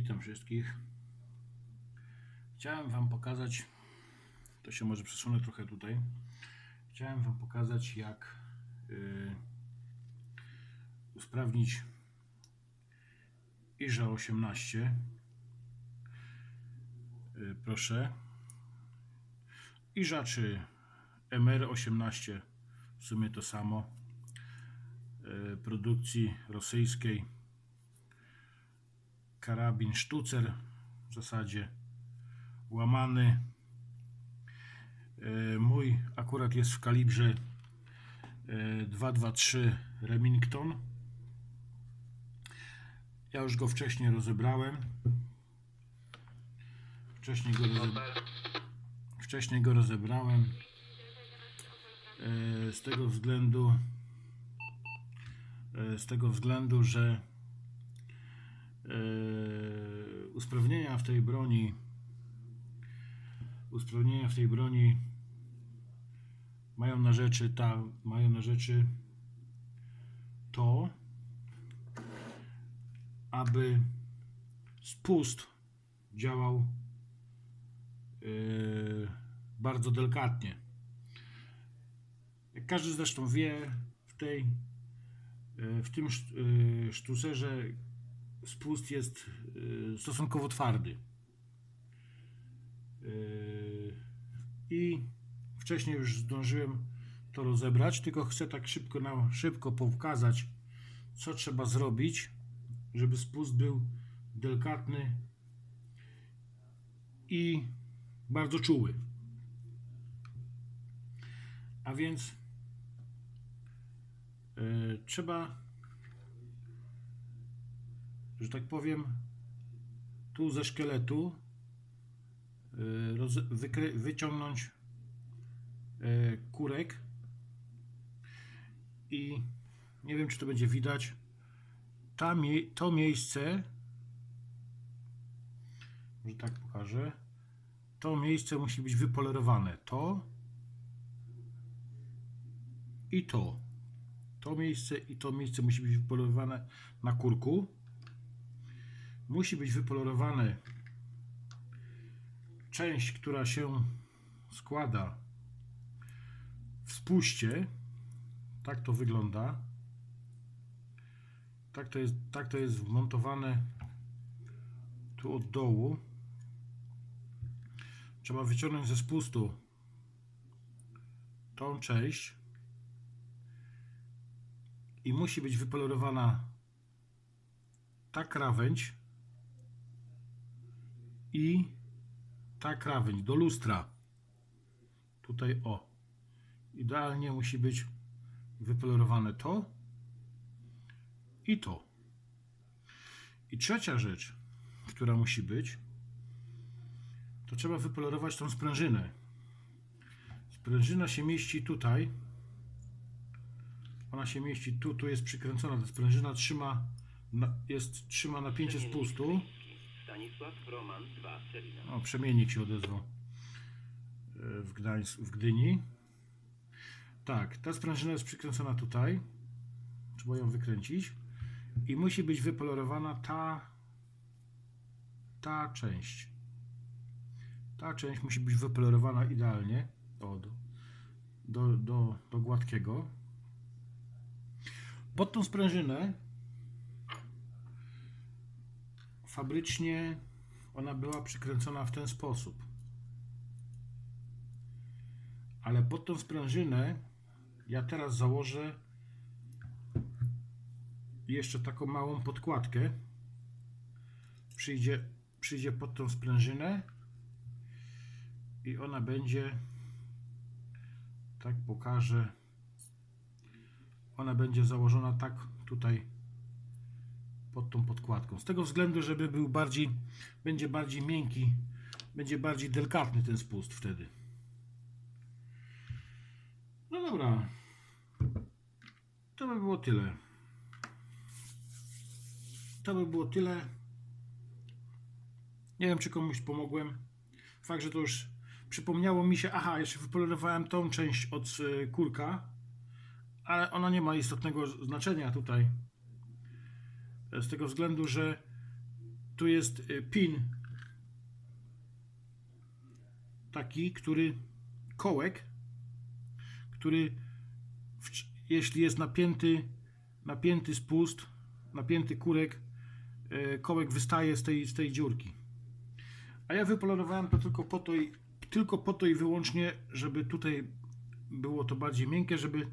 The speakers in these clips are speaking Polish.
Witam wszystkich. Chciałem Wam pokazać, to się może przesunę trochę tutaj. Chciałem Wam pokazać, jak y, usprawnić IRZA 18. Y, proszę. IRZA czy MR 18 w sumie to samo. Y, produkcji rosyjskiej karabin sztucer w zasadzie łamany. E, Mój akurat jest w kalibrze e, 223 Remington. Ja już go wcześniej rozebrałem. Wcześniej go, wcześniej go rozebrałem. E, Z tego względu, e, z tego względu, że e, usprawnienia w tej broni usprawnienia w tej broni mają na rzeczy ta, mają na rzeczy to aby spust działał e, bardzo delikatnie. Jak każdy zresztą wie w tej e, w tym e, sztucerze spust jest y, stosunkowo twardy. Y, I wcześniej już zdążyłem to rozebrać, tylko chcę tak szybko, na, szybko pokazać, co trzeba zrobić, żeby spust był delikatny i bardzo czuły. A więc y, trzeba że tak powiem, tu ze szkieletu wykry, wyciągnąć y, kurek i nie wiem, czy to będzie widać. To miejsce, że tak pokażę, to miejsce musi być wypolerowane. To i to. To miejsce i to miejsce musi być wypolerowane na kurku musi być wypolerowane część, która się składa w spuście. Tak to wygląda. Tak to jest, tak to jest wmontowane tu od dołu. Trzeba wyciągnąć ze spustu tą część i musi być wypolerowana ta krawędź i ta krawędź do lustra. Tutaj o. Idealnie musi być wypolerowane to i to. I trzecia rzecz, która musi być, to trzeba wypolerować tą sprężynę. Sprężyna się mieści tutaj. Ona się mieści tu, tu jest przykręcona. Ta sprężyna trzyma, jest, trzyma napięcie spustu. Stanisław Roman 2 Celina. O, przemiennik się odezwał e, w, Gdańs- w Gdyni. Tak, ta sprężyna jest przykręcona tutaj. Trzeba ją wykręcić. I musi być wypolerowana ta ta część. Ta część musi być wypolerowana idealnie do, do, do, do gładkiego. Pod tą sprężynę fabrycznie ona była przykręcona w ten sposób. Ale pod tą sprężynę ja teraz założę jeszcze taką małą podkładkę. Przyjdzie, przyjdzie pod tą sprężynę i ona będzie tak pokażę ona będzie założona tak tutaj pod tą podkładką. Z tego względu, żeby był bardziej, będzie bardziej miękki, będzie bardziej delikatny ten spust wtedy. No dobra. To by było tyle. To by było tyle. Nie wiem, czy komuś pomogłem. Fakt, że to już przypomniało mi się, aha, jeszcze wypolerowałem tą część od y, kurka, ale ona nie ma istotnego znaczenia tutaj. Z tego względu, że tu jest y, pin taki, który kołek, który w, jeśli jest napięty, napięty spust, napięty kurek, y, kołek wystaje z tej, z tej dziurki. A ja wypolerowałem to tylko po to i tylko po to i wyłącznie, żeby tutaj było to bardziej miękkie, żeby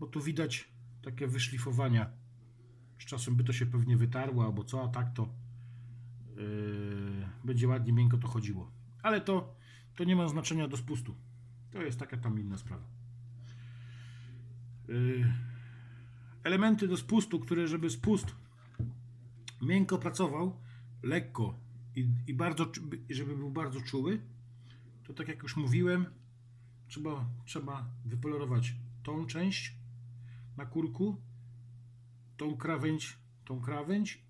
bo tu widać takie wyszlifowania. Z czasem by to się pewnie wytarło albo co, a tak to yy, będzie ładnie miękko to chodziło. Ale to, to nie ma znaczenia do spustu. To jest taka tam inna sprawa. Yy, elementy do spustu, które żeby spust miękko pracował, lekko i, i bardzo, żeby był bardzo czuły, to tak jak już mówiłem, trzeba, trzeba wypolerować tą część na kurku, tą krawędź, tą krawędź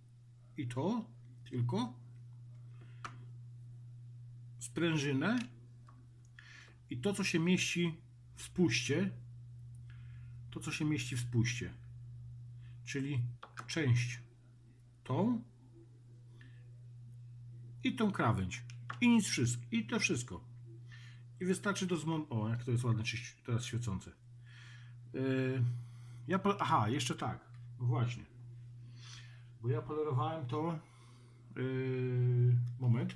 i to tylko sprężynę i to, co się mieści w spuście, to, co się mieści w spuście, czyli część tą i tą krawędź i nic wszystko, i to wszystko. I wystarczy do zmontowania. O, jak to jest ładne, teraz świecące. Yy, ja po... Aha, jeszcze tak. No właśnie. Bo ja polerowałem to. Yy, moment.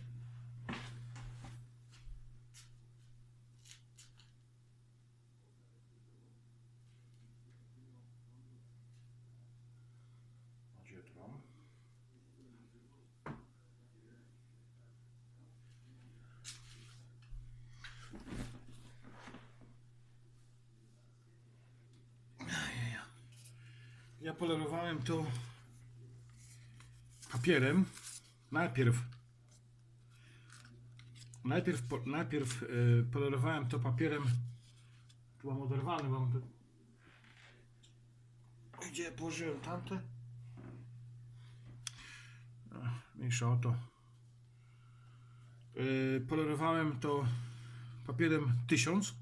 Ja polerowałem to papierem. Najpierw najpierw, po, najpierw y, polerowałem to papierem. Tu mam oderwany, mam. Gdzie położyłem tamte? Ach, Mniejsza o to. Y, polerowałem to papierem 1000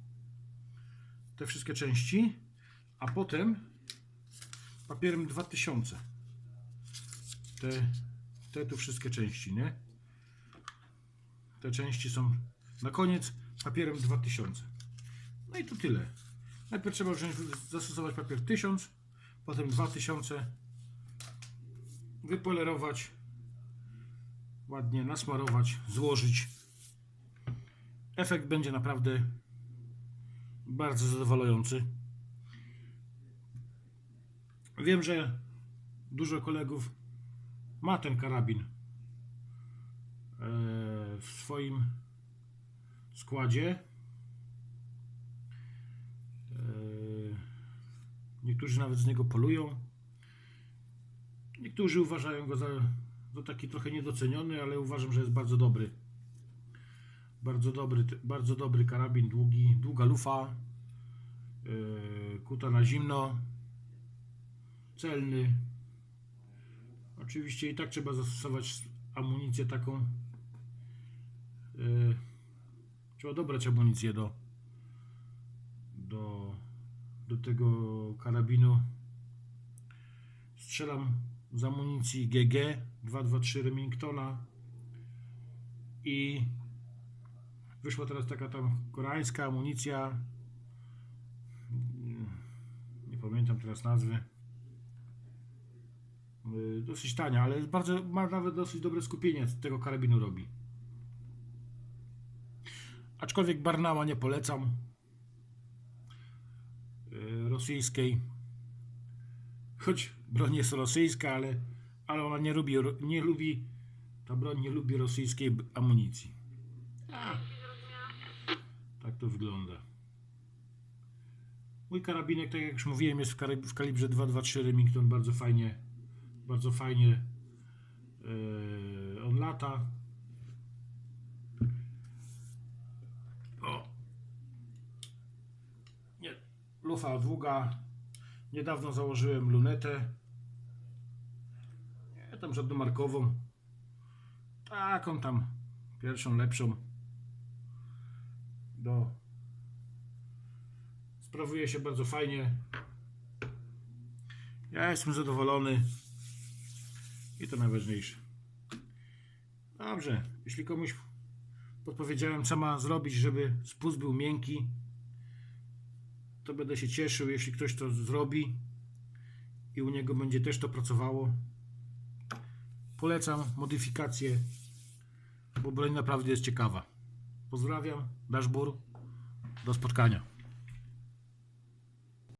te wszystkie części, a potem papierem 2000. Te, te tu wszystkie części, nie? Te części są na koniec papierem 2000. No i to tyle. Najpierw trzeba wziąć, zastosować papier 1000, potem 2000, wypolerować, ładnie nasmarować, złożyć. Efekt będzie naprawdę bardzo zadowalający. Wiem, że dużo kolegów ma ten karabin e, w swoim składzie. E, Niektórzy nawet z niego polują. Niektórzy uważają go za, za taki trochę niedoceniony, ale uważam, że jest bardzo dobry. Bardzo dobry, bardzo dobry karabin, długi, długa lufa, e, kuta na zimno celny. Oczywiście i tak trzeba zastosować amunicję taką. Yy, trzeba dobrać amunicję do, do, do tego karabinu. Strzelam z amunicji GG 223 Remingtona i wyszła teraz taka tam koreańska amunicja. Nie pamiętam teraz nazwy. Yy, dosyć tania, ale bardzo, ma nawet dosyć dobre skupienie z tego karabinu robi. Aczkolwiek Barnała nie polecam. Yy, rosyjskiej. Choć broń jest rosyjska, ale, ale ona nie lubi, nie lubi, ta broń nie lubi rosyjskiej amunicji. A, tak to wygląda. Mój karabinek, tak jak już mówiłem, jest w kalibrze 223 Remington, bardzo fajnie bardzo fajnie yy, on lata. O. Nie, lufa długa. Niedawno założyłem lunetę. Nie tam żadną markową. Taką tam pierwszą, lepszą. Do. Sprawuje się bardzo fajnie. Ja jestem zadowolony. I to najważniejsze. Dobrze, jeśli komuś podpowiedziałem, co ma zrobić, żeby spust był miękki, to będę się cieszył, jeśli ktoś to zrobi i u niego będzie też to pracowało. Polecam modyfikację, bo broń naprawdę jest ciekawa. Pozdrawiam, Dashbur, do spotkania.